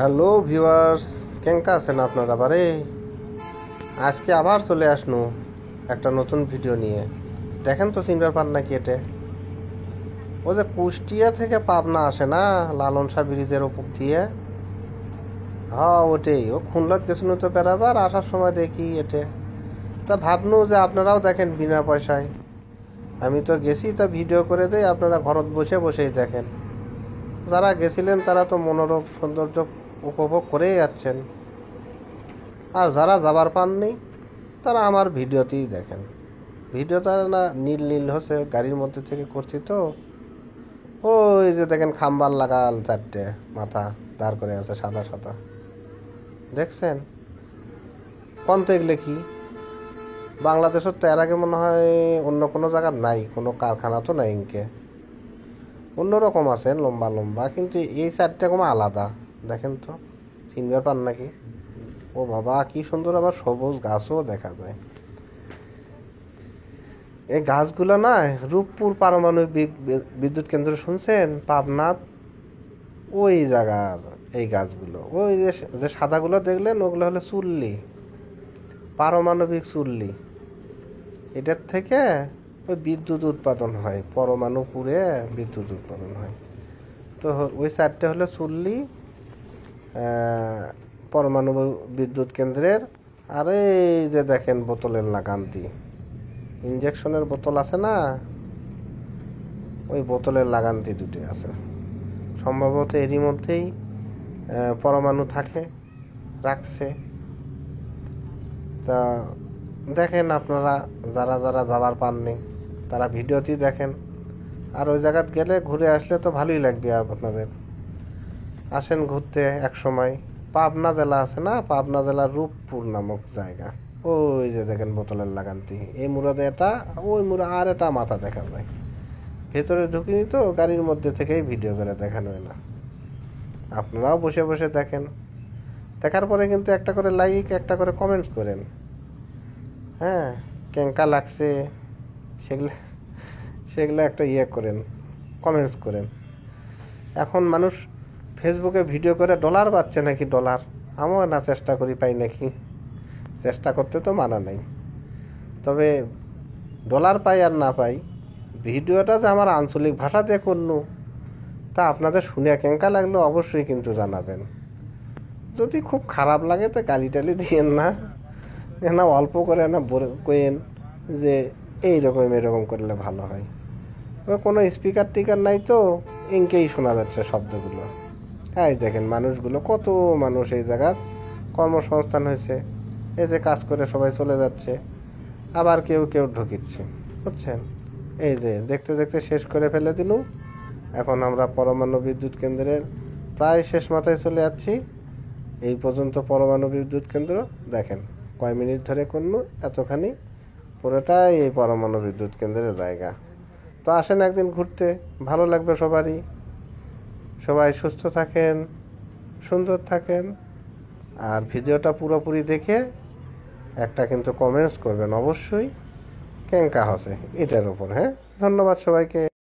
Hello viewers, কেঙ্কা আছেন আপনারা বারে? আজকে আবার চলে আসনু একটা নতুন ভিডিও নিয়ে। দেখেন তো সিনবার পান নাকি এটে ও যে কুষ্টিয়া থেকে পাবনা আসে না, লালন শাহ ব্রিজের ওপর দিয়ে? হ্যাঁ ওটাই। ও খুনলত গেছিল তো বেড়াবার, আসার সময় দেখি এটে তা ভাবনু যে আপনারাও দেখেন বিনা পয়সায়। আমি তো গেছি, তা ভিডিও করে দেই, আপনারা ঘরত বসে বসেই দেখেন। যারা গেছিলেন তারা তো মনোরম সৌন্দর্য উপভোগ করেই যাচ্ছেন। আর যারা যাবার পাননি, তারা আমার ভিডিওতেই দেখেন। ভিডিওটা না নীল নীল হচ্ছে, গাড়ির মধ্যে থেকে করছি তো। ওই যে দেখেন খাম্বার লাগাল চারটে, মাথা দাঁড় করে আছে, সাদা সাদা। দেখছেন? কোন তো এগুলো কি? বাংলাদেশের তো এর আগে মনে হয় অন্য কোনো জায়গার নাই, কোনো কারখানা তো নাই ইনকে। অন্যরকম আছে, লম্বা লম্বা, কিন্তু এই চারটে কম আলাদা। দেখেন তো চিনবার পান নাকি? ও বাবা, কি সুন্দর আবার সবুজ গাছও দেখা যায়। এই গাছগুলো না, রূপপুর পারমাণবিক বিদ্যুৎ কেন্দ্র শুনছেন? পাবনাথ ওই জায়গার এই গাছগুলো। ওই যে যে সাদাগুলো দেখলেন, ওগুলো হলো চুল্লি। পারমাণবিক চুল্লি। এটার থেকে ওই বিদ্যুৎ উৎপাদন হয়, পরমাণু পুড়ে বিদ্যুৎ উৎপাদন হয়। তো ওই চারটে হলো চুল্লি পরমাণু বিদ্যুৎ কেন্দ্রের। আর এই যে দেখেন বোতলের লাগান্তি। ইঞ্জেকশনের বোতল আছে না? ওই বোতলের লাগান্তি দুটি আছে। সম্ভবত এরই মধ্যেই পরমাণু থাকে, রাখছে। তা দেখেন আপনারা, যারা যারা যাবার পাননি, তারা ভিডিওতেই দেখেন। আর ওই জায়গাত গেলে ঘুরে আসলে তো ভালোই লাগবে আর আপনাদের। আসেন ঘুরতে এক সময়। পাবনা জেলা আছে না? পাবনা জেলার রূপপুর নামক জায়গা। ওই যে দেখেন বোতলের লাগান্তি। এই মুরাদে এটা, ওই মুরা আর এটা মাথা দেখা যায়। ভেতরে ঢুকিনি তো, গাড়ির মধ্যে থেকেই ভিডিও করে দেখানো না আপনারাও বসে বসে দেখেন। দেখার পরে কিন্তু একটা করে লাইক একটা করে কমেন্টস করেন। হ্যাঁ কেঙ্কা লাগছে, সেগুলো সেগুলো একটা ইয়ে করেন কমেন্টস করেন। এখন মানুষ ফেসবুকে ভিডিও করে ডলার পাচ্ছে নাকি ডলার? আমিও না চেষ্টা করি পাই নাকি। চেষ্টা করতে তো মানা নাই। তবে ডলার পাই আর না পাই, ভিডিওটা যে আমার আঞ্চলিক ভাষাতে করনু, তা আপনাদের শুনে কেঙ্কা লাগল অবশ্যই কিন্তু জানাবেন। যদি খুব খারাপ লাগে তো গালি টালি দিয়েন না। না অল্প করে না কইেন যে এইরকম এরকম করলে ভালো হয়। কোনো স্পিকার টিকার নাই তো ইনকেই শোনা যাচ্ছে শব্দগুলো। এই দেখেন, মানুষগুলো কত মানুষ এই জায়গার কর্মসংস্থান হয়েছে। এই যে কাজ করে সবাই চলে যাচ্ছে, আবার কেউ কেউ ঢুকিচ্ছে, বুঝছেন? এই যে দেখতে দেখতে শেষ করে ফেলে দিলু। এখন আমরা পরমাণু বিদ্যুৎ কেন্দ্রের প্রায় শেষ মাথায় চলে যাচ্ছি। এই পর্যন্ত পরমাণু বিদ্যুৎ কেন্দ্র, দেখেন, কয় মিনিট ধরে করলু এতখানি, পুরোটাই এই পরমাণু বিদ্যুৎ কেন্দ্রের জায়গা। তো আসেন একদিন ঘুরতে, ভালো লাগবে সবারই। সবাই সুস্থ থাকেন, সুন্দর থাকেন, আর ভিডিওটা পুরোপুরি দেখে একটা কিন্তু কমেন্টস করবেন অবশ্যই, কেঙ্কা হসে, এটার উপর হ্যাঁ? ধন্যবাদ সবাইকে।